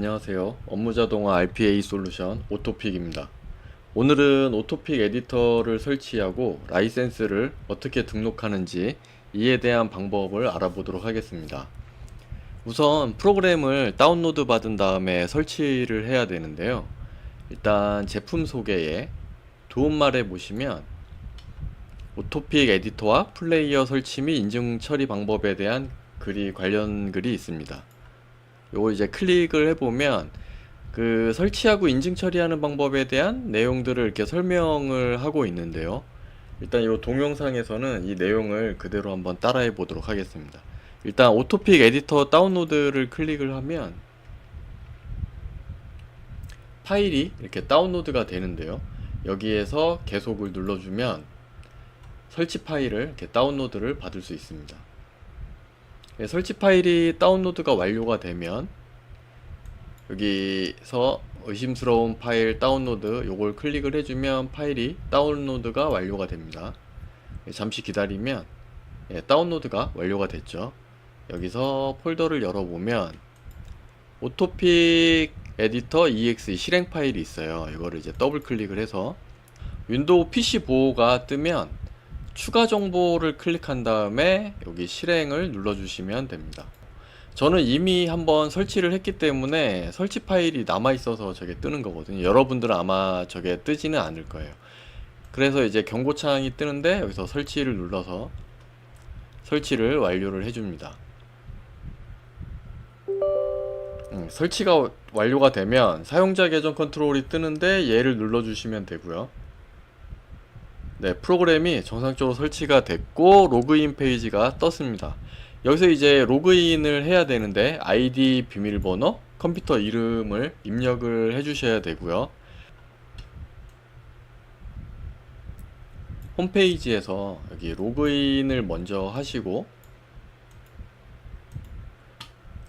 안녕하세요. 업무자동화 RPA 솔루션 오토픽입니다. 오늘은 오토픽 에디터를 설치하고 라이센스를 어떻게 등록하는지 이에 대한 방법을 알아보도록 하겠습니다. 우선 프로그램을 다운로드 받은 다음에 설치를 해야 되는데요. 일단 제품 소개에 도움말에 보시면 오토픽 에디터와 플레이어 설치 및 인증 처리 방법에 대한 글이 관련 글이 있습니다. 요거 이제 클릭을 해보면 그 설치하고 인증 처리하는 방법에 대한 내용들을 이렇게 설명을 하고 있는데요. 일단 이 동영상에서는 이 내용을 그대로 한번 따라해 보도록 하겠습니다. 일단 오토픽 에디터 다운로드를 클릭을 하면 파일이 이렇게 다운로드가 되는데요. 여기에서 계속을 눌러주면 설치 파일을 이렇게 다운로드를 받을 수 있습니다. 네, 설치 파일이 다운로드가 완료가 되면 여기서 의심스러운 파일 다운로드 요걸 클릭을 해주면 파일이 다운로드가 완료가 됩니다. 네, 잠시 기다리면 예, 다운로드가 완료가 됐죠. 여기서 폴더를 열어보면 오토픽 에디터 exe 실행 파일이 있어요. 이거를 이제 더블 클릭을 해서 윈도우 PC 보호가 뜨면 추가 정보를 클릭한 다음에 여기 실행을 눌러주시면 됩니다. 저는 이미 한번 설치를 했기 때문에 설치 파일이 남아 있어서 저게 뜨는 거거든요. 여러분들은 아마 저게 뜨지는 않을 거예요. 그래서 이제 경고창이 뜨는데 여기서 설치를 눌러서 설치를 완료를 해줍니다. 음, 설치가 완료가 되면 사용자 계정 컨트롤이 뜨는데 얘를 눌러주시면 되고요. 네, 프로그램이 정상적으로 설치가 됐고 로그인 페이지가 떴습니다. 여기서 이제 로그인을 해야 되는데 아이디 비밀번호, 컴퓨터 이름을 입력을 해 주셔야 되고요. 홈페이지에서 여기 로그인을 먼저 하시고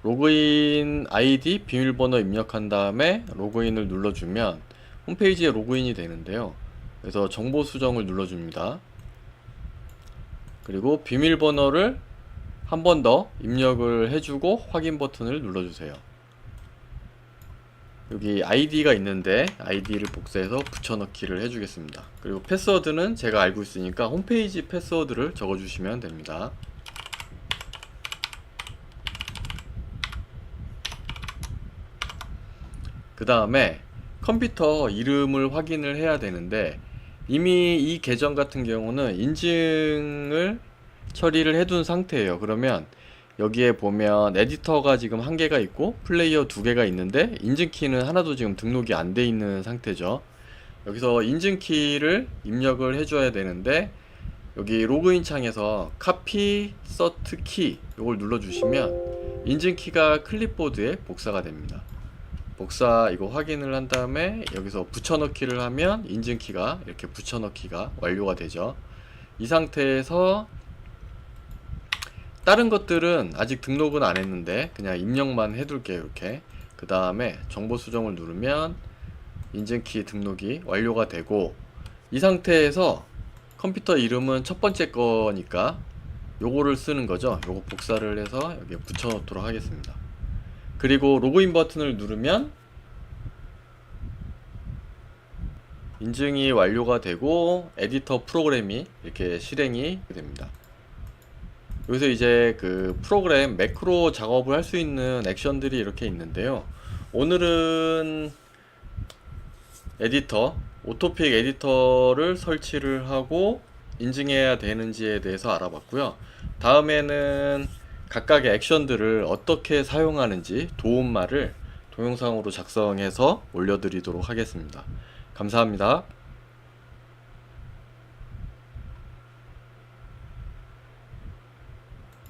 로그인 아이디 비밀번호 입력한 다음에 로그인을 눌러주면 홈페이지에 로그인이 되는데요. 그래서 정보 수정을 눌러줍니다. 그리고 비밀번호를 한 번 더 입력을 해주고 확인 버튼을 눌러주세요. 여기 아이디가 있는데 아이디를 복사해서 붙여넣기를 해주겠습니다. 그리고 패스워드는 제가 알고 있으니까 홈페이지 패스워드를 적어주시면 됩니다. 그 다음에 컴퓨터 이름을 확인을 해야 되는데 이미 이 계정 같은 경우는 인증을 처리를 해둔 상태예요. 그러면 여기에 보면 에디터가 지금 한 개가 있고 플레이어 두 개가 있는데 인증키는 하나도 지금 등록이 안 돼 있는 상태죠. 여기서 인증키를 입력을 해줘야 되는데 여기 로그인 창에서 카피 서트 키 이걸 눌러주시면 인증키가 클립보드에 복사가 됩니다. 복사 이거 확인을 한 다음에 여기서 붙여넣기를 하면 인증키가 이렇게 붙여넣기가 완료가 되죠. 이 상태에서 다른 것들은 아직 등록은 안 했는데 그냥 입력만 해둘게요 이렇게. 그 다음에 정보 수정을 누르면 인증키 등록이 완료가 되고 이 상태에서 컴퓨터 이름은 첫 번째 거니까 요거를 쓰는 거죠. 요거 복사를 해서 여기에 붙여 놓도록 하겠습니다 그리고 로그인 버튼을 누르면 인증이 완료가 되고 에디터 프로그램이 이렇게 실행이 됩니다. 여기서 이제 그 프로그램 매크로 작업을 할 수 있는 액션들이 이렇게 있는데요. 오늘은 에디터, 오토픽 에디터를 설치를 하고 인증해야 되는지에 대해서 알아봤고요. 다음에는 각각의 액션들을 어떻게 사용하는지 도움말을 동영상으로 작성해서 올려드리도록 하겠습니다. 감사합니다.